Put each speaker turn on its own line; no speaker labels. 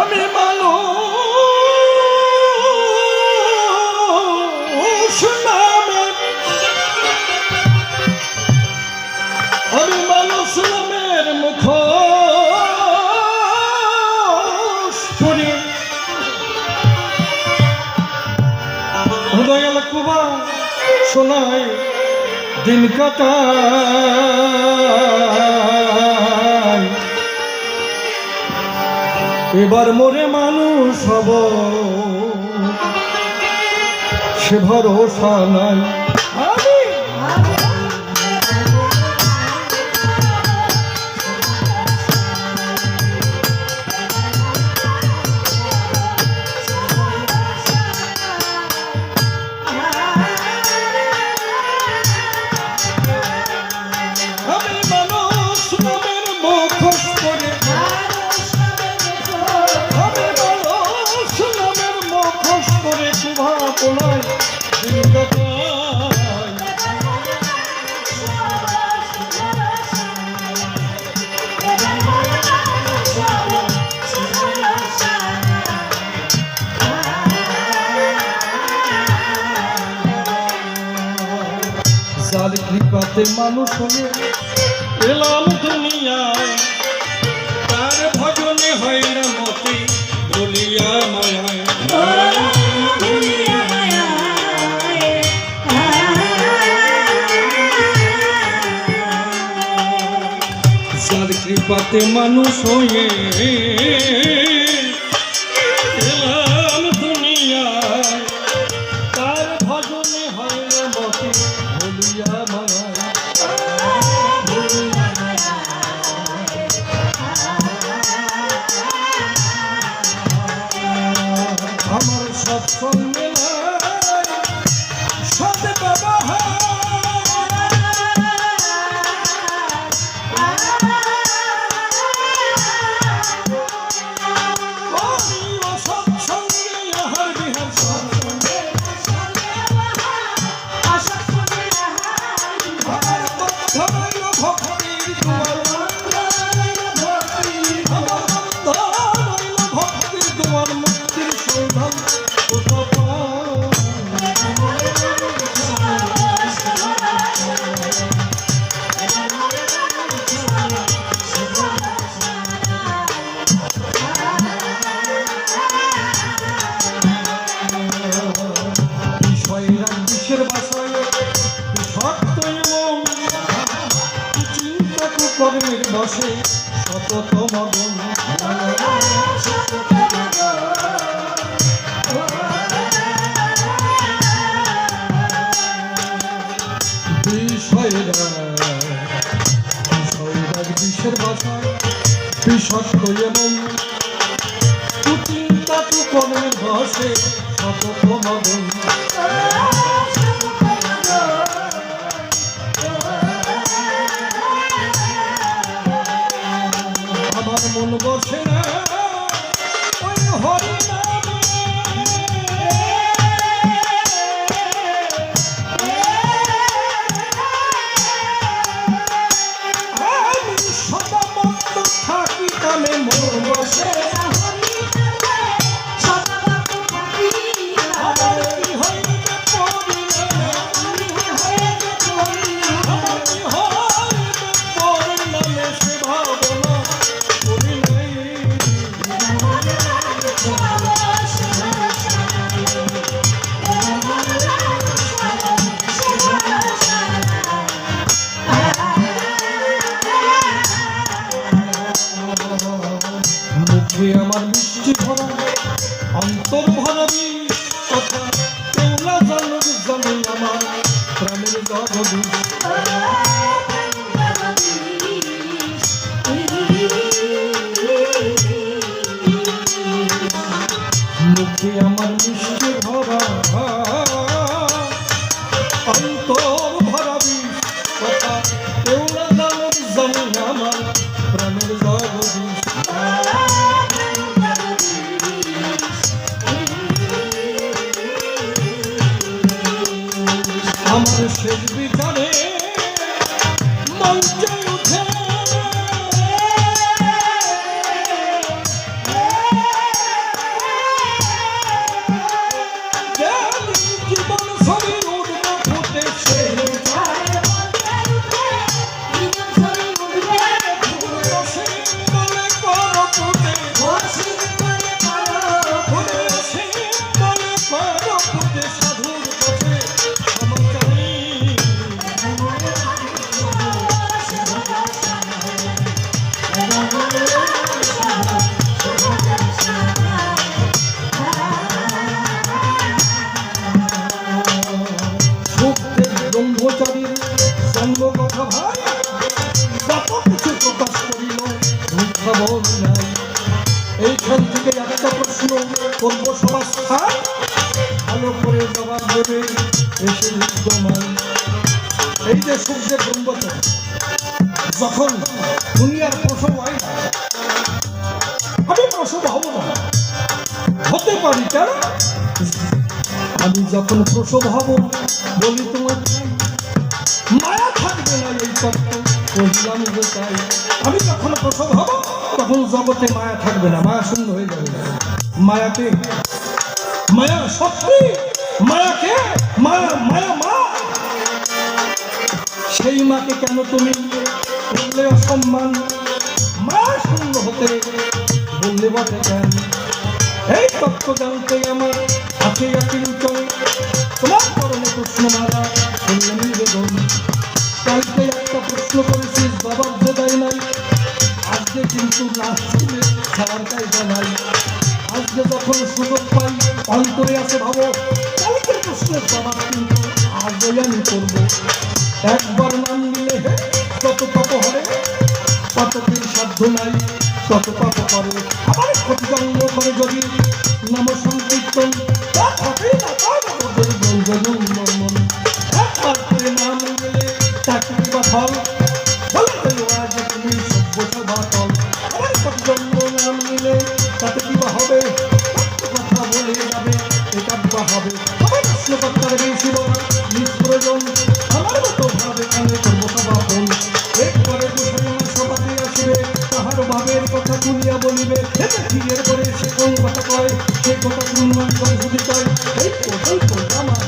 আমি মালো শুনবে আমি মানুষ নামের মুখ শুনি দয়াল কুবা দিন কাটায়। এবার মোরে মানুষ হব সে ভরসা নাই। পোলায় দিন যার কৃপাতে মানুষ হয়ে এলাম দুনিয়ায় তার ভজনে হয় মতি বলিয়া মায়ায়। কৃপাতে মানুষ হয়ে এলাম দুনিয়ায়। আমার সৎসঙ্গে কর্মের বসে সতত মগন বিষয়রা বিষয়রা বিষের বাসায় বিষত্ব এবং কুচিন্তা কর্মের বসে সতত মগন আমার জানি আমার প্রাণের মুখে আমার মিষ্টি ভরা অন্তর শেষ বিচারে মঞ্চে উঠে জন্ম কথা ভাই। যত কিছু প্রকাশ করিল, মিথ্যা বল নাই। এইখান থেকে একটা প্রশ্ন করব স্থান ভালো করে জবাব দেবে এসে বিদ্যমান এই যে সুখদেব ব্রহ্মচারী যখন দুনিয়ার প্রসব হয় আমি প্রসব হব না। হতে পারি কেন? আমি যখন প্রসব হব বলি তোমার আমি যখন প্রসব হব, তখন জগতে মায়া থাকবে না, মায়া শূন্য হয়ে যাবে। মায়াকে মায়া সত্যি? মায়াকে মায়া মায়া মা? সেই মাকে কেন তুমি বললে অসম্মান? মায়া শূন্য হতে বললে বটে কেন এই তত্ত্ব জানতে আমার হাতে অকিঞ্চন তোমার পরমে প্রশ্নমালা করলেন নিবেদন। কালকে একটা প্রশ্ন যখন সুযোগ পাই অন্তরে আছে ভাবো, কালকের প্রশ্নের বাবা কিন্তু আজই করব। একবার নাম নিলে হে কত হবে ততদিন সাধ্য নাই, তত পাপ করে। আবার ক্ষতিদণ্ড করে যদি, নাম সংকীর্তন প্রশ্নকর্তার বেশি নিষ্প্রয়োজন আমার মতো ভাবে কানে করব সমাপন এরপরে দুশো আমার সভাতে আসবে তাহার ভাবের কথা তুলিয়া বলিবে এরপরে সে কোন কথা কয় সে কথা যদি এই কোথায় আমার